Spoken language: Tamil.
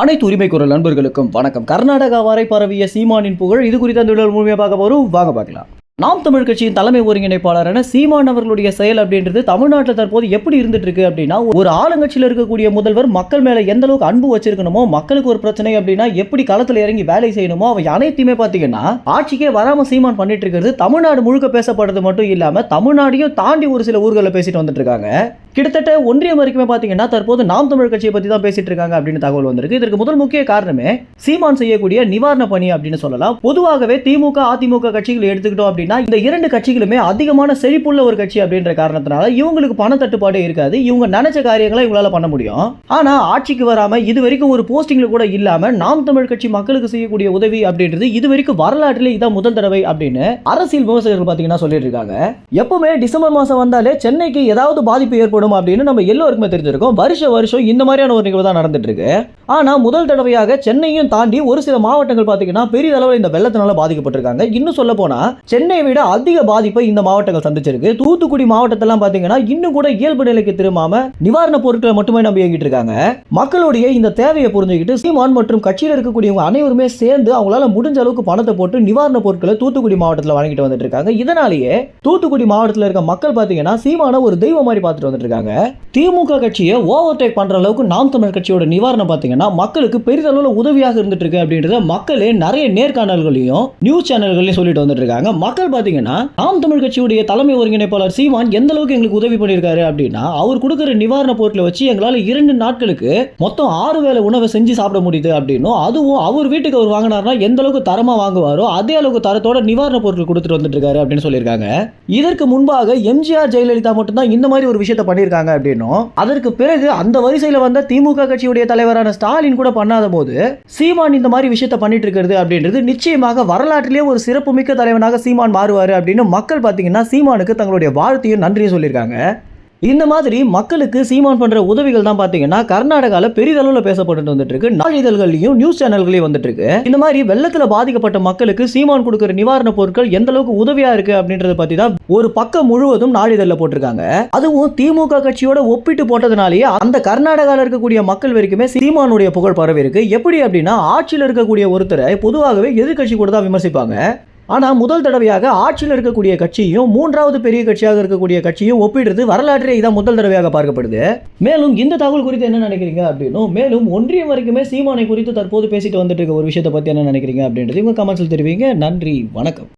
அனைத்து உரிமை குரல் நண்பர்களுக்கும் வணக்கம். கர்நாடகா வரை பரவிய சீமானின் புகழ் இது குறித்த அந்த வீடியோவில் முழுமையாக பார்க்க போறோம். வாங்க பார்க்கலாம். நாம் தமிழ் கட்சியின் தலைமை ஒருங்கிணைப்பாளரான சீமான் அவர்களுடைய செயல் அப்படின்றது தமிழ்நாட்டில் தற்போது எப்படி இருந்துட்டு இருக்கு அப்படின்னா ஒரு ஆளுங்கட்சியில் இருக்கக்கூடிய முதல்வர் மக்கள் மேல எந்த அளவுக்கு அன்பு வச்சிருக்கணுமோ மக்களுக்கு ஒரு பிரச்சனை அப்படின்னா எப்படி களத்தில் இறங்கி வேலை செய்யணுமோ அவை அனைத்தையுமே பார்த்தீங்கன்னா ஆட்சிக்கே வராம சீமான் பண்ணிட்டு இருக்கிறது தமிழ்நாடு முழுக்க பேசப்படுறது மட்டும் இல்லாம தமிழ்நாடையும் தாண்டி ஒரு சில ஊர்களில் பேசிட்டு வந்துட்டு இருக்காங்க கிட்டத்தட்ட ஒன்றியம் வரைக்குமே பார்த்தீங்கன்னா தற்போது நாம் தமிழ் கட்சியை பற்றி தான் பேசிட்டு இருக்காங்க அப்படின்னு தகவல் வந்திருக்கு. இதற்கு முதல் முக்கிய காரணமே சீமான் செய்யக்கூடிய நிவாரண பணி அப்படின்னு சொல்லலாம். பொதுவாகவே திமுக அதிமுக கட்சிகள் எடுத்துக்கிட்டோம் அப்படின்னா இந்த இரண்டு கட்சிகளுமே அதிகமான செழிப்புள்ள ஒரு கட்சி அப்படின்ற காரணத்தினால இவங்களுக்கு பண தட்டுப்பாடே இருக்காது. இவங்க நினைச்ச காரியங்களை இவங்களால பண்ண முடியும். ஆனா ஆட்சிக்கு வராம இது வரைக்கும் ஒரு போஸ்டிங்ல கூட இல்லாம நாம் தமிழ் கட்சி மக்களுக்கு செய்யக்கூடிய உதவி அப்படின்றது இது வரைக்கும் வரலாற்றிலே இதான் முதல் தடவை அப்படின்னு அரசியல் விமர்சகர்கள் பார்த்தீங்கன்னா சொல்லிட்டு இருக்காங்க. எப்பவுமே டிசம்பர் மாசம் வந்தாலே சென்னைக்கு ஏதாவது பாதிப்பு ஏற்படும் அப்படின்னு நம்ம எல்லோருக்குமே தெரிஞ்சிருக்கோம். வருஷ வருஷம் இந்த மாதிரியான ஒரு நிகழ்வு தான் நடந்துட்டு இருக்கு ஆனா முதல் தடவையாக சென்னையும் தாண்டி ஒரு சில மாவட்டங்கள் பார்த்தீங்கன்னா பெரிய அளவில் இந்த வெள்ளத்தினால பாதிக்கப்பட்டிருக்காங்க. இன்னும் சொல்ல போனால் சென்னையை விட அதிக பாதிப்பை இந்த மாவட்டங்கள் சந்திச்சிருக்கு. தூத்துக்குடி மாவட்டத்தெல்லாம் பார்த்தீங்கன்னா இன்னும் கூட இயல்பு நிலைக்கு திரும்பாம நிவாரண பொருட்களை மட்டுமே நம்ம இயங்கிட்டு இருக்காங்க. மக்களுடைய இந்த தேவையை புரிஞ்சுக்கிட்டு சீமான் மற்றும் கட்சியில் இருக்கக்கூடியவங்க அனைவருமே சேர்ந்து அவங்களால முடிஞ்ச அளவுக்கு பணத்தை போட்டு நிவாரண பொருட்களை தூத்துக்குடி மாவட்டத்தில் வழங்கிட்டு வந்துட்டு இருக்காங்க. இதனாலேயே தூத்துக்குடி மாவட்டத்தில் இருக்க மக்கள் பார்த்தீங்கன்னா சீமான ஒரு தெய்வம் மாதிரி பார்த்துட்டு வந்துட்டு இருக்காங்க. திமுக கட்சியை ஓவர் டேக் பண்ற அளவுக்கு நாம் தமிழ் கட்சியோட நிவாரணம் பார்த்தீங்கன்னா மக்களுக்கு பெரிதளவில் உதவியாக இருந்துட்டு இருக்கு அப்படின்றத மக்களே நிறைய நேர்காணல்களையும் நியூஸ் சேனல்களையும் சொல்லிட்டு வந்துட்டு இருக்காங்க. மக்கள் பார்த்தீங்கன்னா நாம் தமிழ் கட்சியுடைய தலைமை ஒருங்கிணைப்பாளர் சீமான் எந்த அளவுக்கு எங்களுக்கு உதவி பண்ணியிருக்காரு அப்படின்னா அவர் கொடுக்குற நிவாரண பொருட்களை வச்சு எங்களால் இரண்டு நாட்களுக்கு மொத்தம் ஆறு வேலை உணவை செஞ்சு சாப்பிட முடியுது அப்படின்னும் அதுவும் அவர் வீட்டுக்கு அவர் வாங்கினார்னா எந்த அளவுக்கு தரமாக வாங்குவாரோ அதே அளவுக்கு தரத்தோட நிவாரண பொருட்கள் கொடுத்துட்டு வந்துட்டு இருக்காரு அப்படின்னு சொல்லியிருக்காங்க. இதற்கு முன்பாக எம்ஜிஆர் ஜெயலலிதா மட்டும்தான் இந்த மாதிரி ஒரு விஷயத்தை பண்ணியிருக்காங்க அப்படின்னும். அதற்கு பிறகு அந்த வரிசையில் வந்த திமுக கட்சியுடைய தலைவரான ஸ்டாலின் கூட பண்ணாத போது சீமான் இந்த மாதிரி விஷயத்த பண்ணிட்டு இருக்கிறது அப்படின்றது நிச்சயமாக வரலாற்றிலே ஒரு சிறப்புமிக்க தலைவனாக சீமான் மாறுவார் அப்படின்னு மக்கள் பார்த்தீங்கன்னா சீமானுக்கு தங்களுடைய வாழ்த்தையும் நன்றியும் சொல்லியிருக்காங்க. இந்த மாதிரி மக்களுக்கு சீமான் பண்ணுற உதவிகள் தான் பார்த்தீங்கன்னா கர்நாடகாவில் பெரிதளவில் பேசப்பட்டு வந்துட்டு இருக்கு நாளிதழ்கள்லையும் நியூஸ் சேனல்களையும் வந்துட்டு இருக்கு இந்த மாதிரி வெள்ளத்தில் பாதிக்கப்பட்ட மக்களுக்கு சீமான் கொடுக்குற நிவாரண பொருட்கள் எந்த அளவுக்கு உதவியா இருக்கு அப்படின்றத பற்றி தான் ஒரு பக்கம் முழுவதும் நாளிதழில் போட்டிருக்காங்க. அதுவும் திமுக கட்சியோட ஒப்பிட்டு போட்டதுனாலேயே அந்த கர்நாடகாவில் இருக்கக்கூடிய மக்கள் வரைக்குமே சீமானுடைய புகழ் பரவி இருக்கு எப்படி அப்படின்னா ஆட்சியில் இருக்கக்கூடிய ஒருத்தரை பொதுவாகவே எதிர்கட்சி கூட தான் விமர்சிப்பாங்க. ஆனால் முதல் தடவையாக ஆட்சியில் இருக்கக்கூடிய கட்சியும் மூன்றாவது பெரிய கட்சியாக இருக்கக்கூடிய கட்சியும் ஒப்பிடுறது வரலாற்றிலே இதான் முதல் தடவையாக பார்க்கப்படுது. மேலும் இந்த தகவல் குறித்து என்ன நினைக்கிறீங்க அப்படின்னும் மேலும் ஒன்றியம் வரைக்குமே சீமானை குறித்து தற்போது பேசிட்டு வந்துட்டு இருக்க ஒரு விஷயத்தை பற்றி என்ன நினைக்கிறீங்க அப்படின்றது உங்கள் கமெண்ட்ஸில் தெரிவிங்க. நன்றி வணக்கம்.